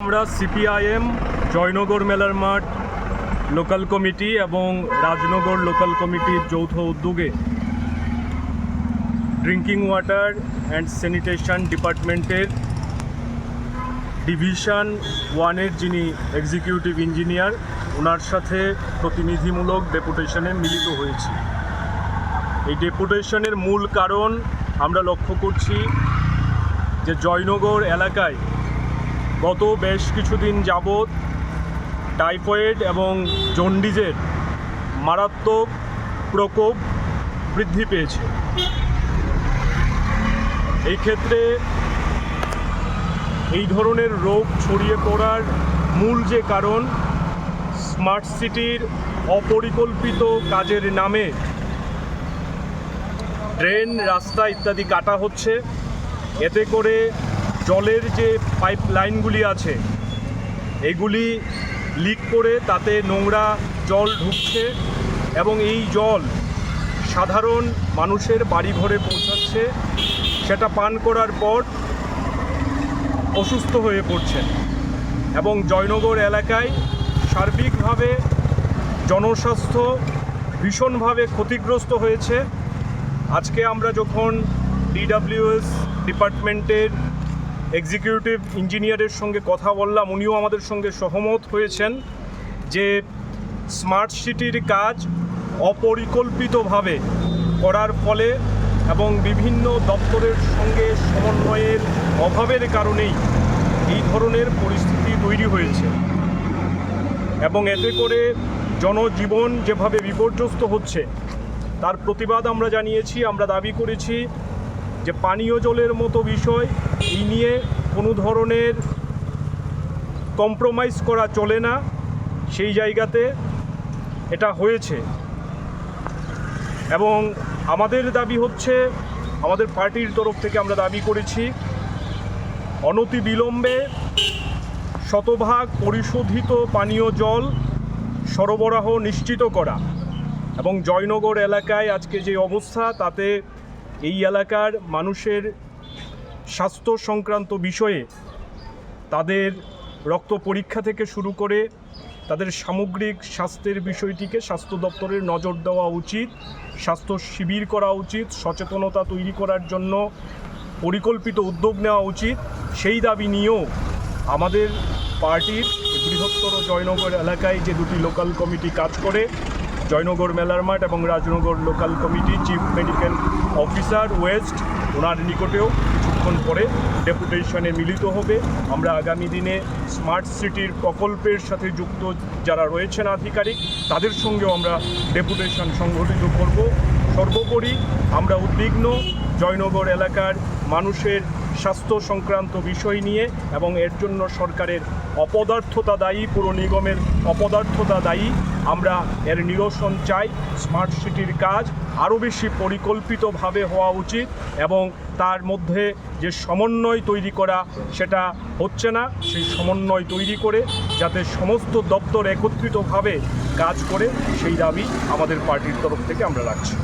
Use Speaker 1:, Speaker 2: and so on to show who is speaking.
Speaker 1: আমরা সিপিআইএম, জয়নগর মেলার মাঠ, লোকাল কমিটি এবং রাজনগর লোকাল কমিটির যৌথ উদ্যোগে ড্রিঙ্কিং ওয়াটার অ্যান্ড স্যানিটেশন ডিপার্টমেন্টের ডিভিশন ওয়ানের যিনি এক্সিকিউটিভ ইঞ্জিনিয়ার, ওনার সাথে প্রতিনিধিমূলক ডেপুটেশনে মিলিত হয়েছি। এই ডেপুটেশনের মূল কারণ আমরা লক্ষ্য করছি যে জয়নগর এলাকায় গত বেশ কিছুদিন যাবৎ টাইফয়েড এবং জন্ডিজের মারাত্মক প্রকোপ বৃদ্ধি পেয়েছে। এই ক্ষেত্রে এই ধরনের রোগ ছড়িয়ে পড়ার মূল যে কারণ, স্মার্ট সিটির অপরিকল্পিত কাজের নামে ড্রেন, রাস্তা ইত্যাদি কাটা হচ্ছে। এতে করে জলের যে পাইপ লাইনগুলি আছে, এগুলি লিক করে তাতে নোংরা জল ঢুকছে এবং এই জল সাধারণ মানুষের বাড়ি ঘরে পৌঁছাচ্ছে। সেটা পান করার পর অসুস্থ হয়ে পড়ছেন এবং জয়নগর এলাকায় সার্বিকভাবে জনস্বাস্থ্য ভীষণভাবে ক্ষতিগ্রস্ত হয়েছে। আজকে আমরা যখন ডিডাব্লিউএস ডিপার্টমেন্টের এক্সিকিউটিভ ইঞ্জিনিয়ারের সঙ্গে কথা বললাম, উনিও আমাদের সঙ্গে সহমত হয়েছেন যে স্মার্ট সিটির কাজ অপরিকল্পিতভাবে করার ফলে এবং বিভিন্ন দপ্তরের সঙ্গে সমন্বয়ের অভাবের কারণেই এই ধরনের পরিস্থিতি তৈরি হয়েছে। এবং এতে করে জনজীবন যেভাবে বিপর্যস্ত হচ্ছে, তার প্রতিবাদ আমরা জানিয়েছি, আমরা দাবি করেছি যে পানীয় জলের মতো বিষয় এই নিয়ে কোনো ধরনের কম্প্রোমাইজ করা চলে না। সেই জায়গাতে এটা হয়েছে। এবং আমাদের দাবি হচ্ছে, আমাদের পার্টির তরফ থেকে আমরা দাবি করেছি, অনতি বিলম্বে শতভাগ পরিশোধিত পানীয় জল সরবরাহ নিশ্চিত করা। এবং জয়নগর এলাকায় আজকে যে অবস্থা, তাতে এই এলাকার মানুষের স্বাস্থ্য সংক্রান্ত বিষয়ে তাদের রক্ত পরীক্ষা থেকে শুরু করে তাদের সামগ্রিক স্বাস্থ্যের বিষয়টিকে স্বাস্থ্য দপ্তরের নজর দেওয়া উচিত, স্বাস্থ্য শিবির করা উচিত, সচেতনতা তৈরি করার জন্য পরিকল্পিত উদ্যোগ নেওয়া উচিত। সেই দাবি নিয়েও আমাদের পার্টির বৃহত্তর জয়নগর এলাকায় যে দুটি লোকাল কমিটি কাজ করে, জয়নগর মেলার মাঠ এবং Rajnagar local committee chief medical officer west ওনার নিকটেও কিছুক্ষণ পরে ডেপুটেশনে মিলিত হবে। আমরা আগামী দিনে স্মার্ট সিটির প্রকল্পের সাথে যুক্ত যারা রয়েছেন আধিকারিক, তাদের সঙ্গেও আমরা ডেপুটেশন সংঘটিত করব। সর্বোপরি আমরা উদ্বিগ্ন জয়নগর এলাকার মানুষের স্বাস্থ্য সংক্রান্ত বিষয় নিয়ে এবং এর জন্য সরকারের অপদার্থতা দায়ী, পুর নিগমের অপদার্থতা দায়ী, আমরা এর নিরসন চাই। স্মার্ট সিটির কাজ আরও বেশি পরিকল্পিতভাবে হওয়া উচিত এবং তার মধ্যে যে সমন্বয় তৈরি করা সেটা হচ্ছে না, সেই সমন্বয় তৈরি করে যাতে সমস্ত দপ্তর একত্রিতভাবে কাজ করে, সেই দাবি আমাদের পার্টির তরফ থেকে আমরা রাখছি।